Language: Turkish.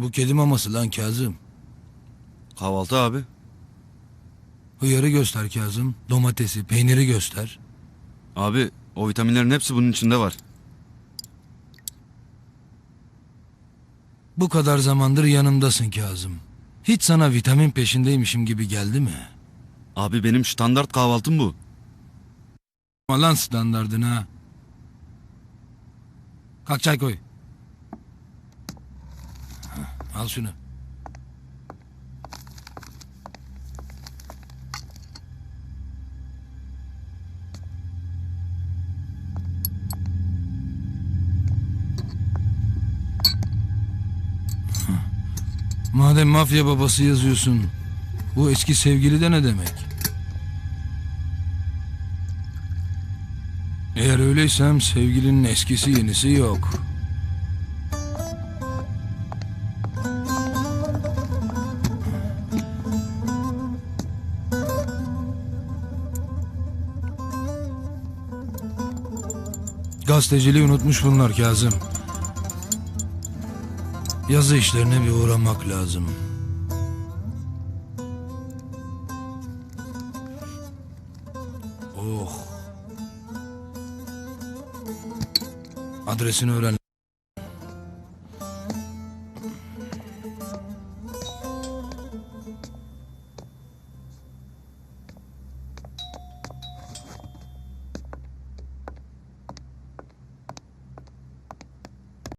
Bu kedi maması lan Kazım. Kahvaltı abi. Hıyarı göster Kazım. Domatesi, peyniri göster. Abi o vitaminlerin hepsi bunun içinde var. Bu kadar zamandır yanımdasın Kazım. Hiç sana vitamin peşindeymişim gibi geldi mi? Abi benim standart kahvaltım bu. Ama lan standardına. Kalk çay koy. Al şunu. Madem mafya babası yazıyorsun, bu eski sevgili de ne demek? Eğer öyleysem sevgilinin eskisi yenisi yok. Gazeteciliği unutmuş bunlar Kazım. Yazı işlerine bir uğramak lazım. Oh. Adresini öğren.